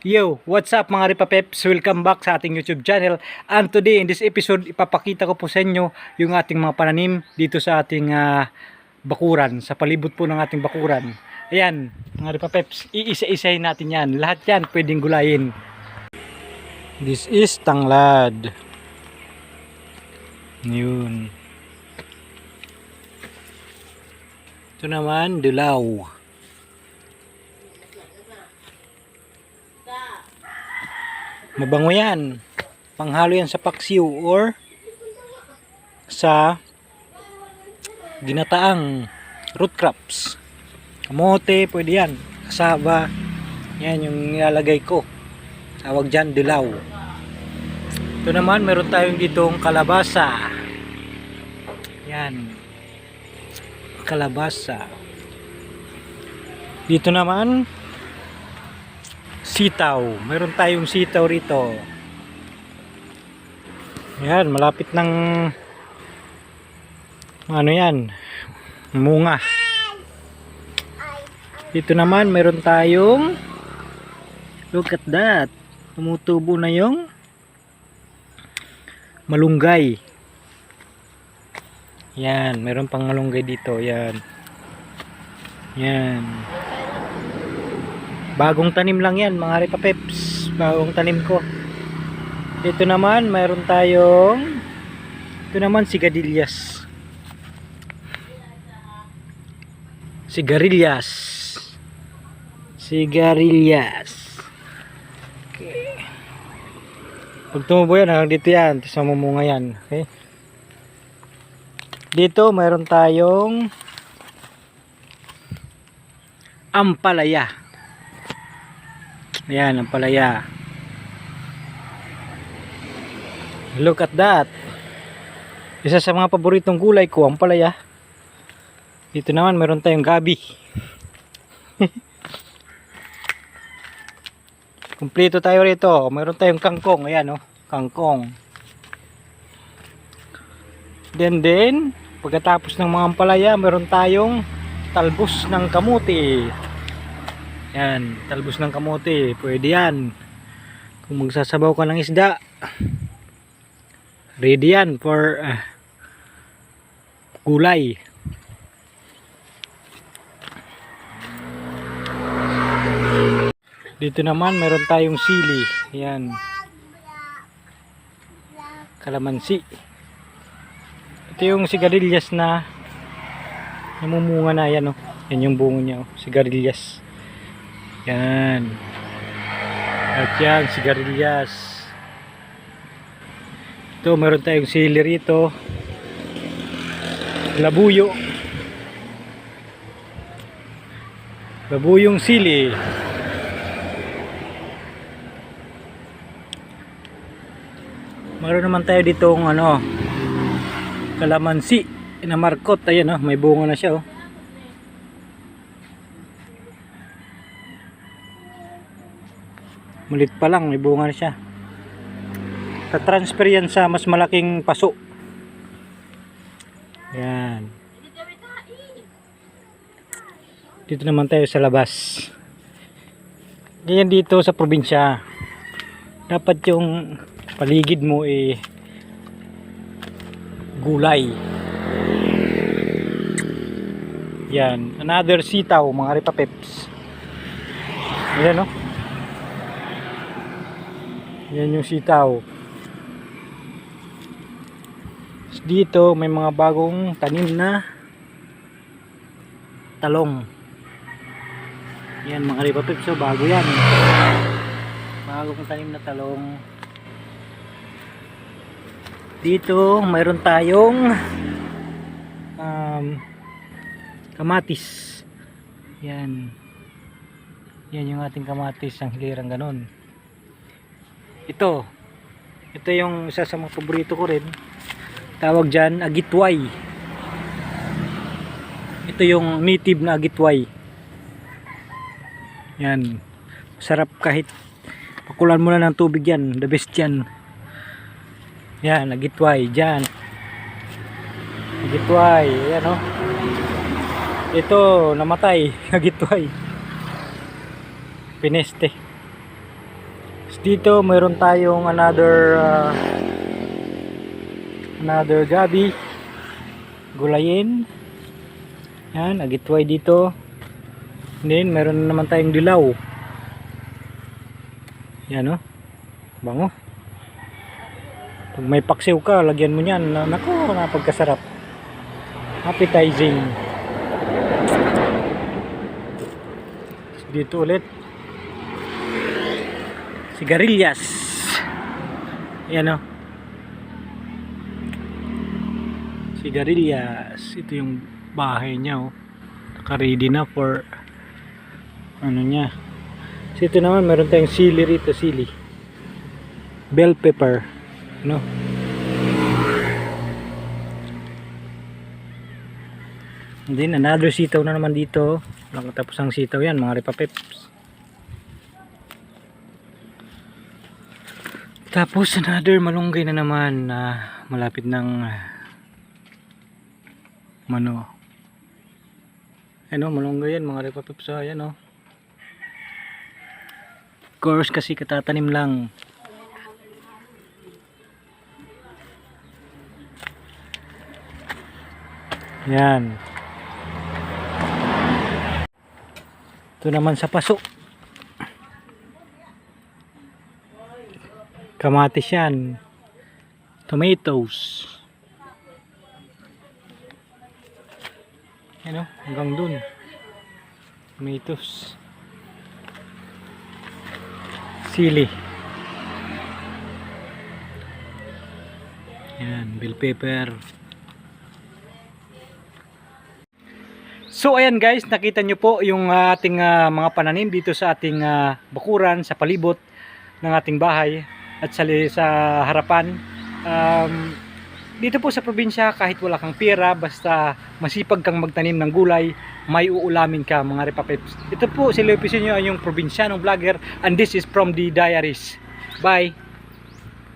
Yo, what's up mga Ripapeps? Welcome back sa ating YouTube channel. And today in this episode, ipapakita ko po sa inyo yung ating mga pananim dito sa ating ah, bakuran, sa palibot po ng ating bakuran. Ayan, mga Ripapeps, iisa-isahin natin yan. Lahat yan pwedeng gulayin. This is tanglad. Yun. Ito naman, dilaw. Mabango yan. Panghalo yan sa paksiw or sa ginataang root crops. Kamote, pwede yan. Kasaba. Yan yung nilalagay ko. Tawag dyan, dilaw. Ito naman, meron tayong ditong kalabasa. Yan. Kalabasa. Dito naman, sitaw. Meron tayong sitaw rito. Yan, malapit ng ano yan, munga. Dito naman, meron tayong look at that. Tumutubo na yung malunggay. Yan, meron pang malunggay dito. Yan. Yan. Bagong tanim lang yan, mga ripapeps. Bagong tanim ko. Ito naman, mayroon tayong ito naman sigarilyas. Sigarilyas. Sigarilyas. Okay. Pag tumubo yan, hanggang dito yan. Tapos mamumunga yan. Okay. Dito, mayroon tayong ampalaya. Ayan, ang palaya. Look at that. Isa sa mga paboritong gulay ko, ang palaya. Dito naman, meron tayong gabi. Kumpleto tayo rito. Meron tayong kangkong. Ayan, oh. Kangkong. Then, then, pagkatapos ng mga ampalaya, meron tayong talbos ng kamuti. Yan, talbos ng kamote, pwede yan. Kung magsasabaw ka ng isda, ready yan for ah, gulay. Dito naman meron tayong sili. Yan. Kalamansi. Ito yung sigarilyas na namumunga na yan oh. Yan yung bungo niya oh, sigarilyas. Yan. At yan, sigarilyas. Ito, meron tayong sili rito. Labuyo. Labuyong sili. Meron naman tayo ditong ano, kalamansi na markot. Ayan oh, may bunga na siya oh. Mulit pa lang, may bunga na siya. Ta-transfer yan sa mas malaking paso. Yan. Dito naman tayo sa labas. Ganyan dito sa probinsya. Dapat yung paligid mo eh gulay. Yan. Another sitaw, mga ripapeps. Ayan no? Yan yung sitaw. Dito may mga bagong tanim na talong. Yan mga ripapips so bago yan. Bagong tanim na talong. Dito mayroon tayong um, kamatis. Yan. Yan yung ating kamatis ang hilirang ganon ito. Ito yung isa sa mga paborito ko rin. Tawag dyan agitway. Ito yung native na agitway. Yan. Sarap kahit pakulan mo na ng tubig yan. The best yan. Yan agitway. Dyan. Agitway. Yan o ito namatay. Agitway. Pineste Dito mayroon tayong another uh, another gabi. Gulayin. Yan agitway dito. Then meron naman tayong dilaw. Yan o bango. Pag may paksiw ka lagyan mo yan na- nako napagkasarap. Appetizing. Dito ulit sigarilyas yan o sigarilyas ito yung bahay niya oh. Naka-ready na for ano niya. So ito naman meron tayong sili rito sili. Bell pepper no? And then another sitaw na naman dito walang katapos ang sitaw yan mga ripapeps tapos another malunggay na naman na malapit ng mano. Ano malunggay yan mga ripapeps ah, yan oh. Of course kasi katatanim lang. Yan. Ito naman sa paso kamatis yan. Tomatoes. Ano hanggang dun. Tomatoes. Sili. Yan bell pepper. So ayan guys, nakita nyo po yung ah, ating ah, mga pananim dito sa ating ah, bakuran, sa palibot ng ating bahay at sa, li- sa harapan. Um, dito po sa probinsya, kahit wala kang pera, basta masipag kang magtanim ng gulay, may uulamin ka mga repapeps. Ito po si Leo Pisinyo, yung probinsyanong vlogger and this is from the diaries. Bye!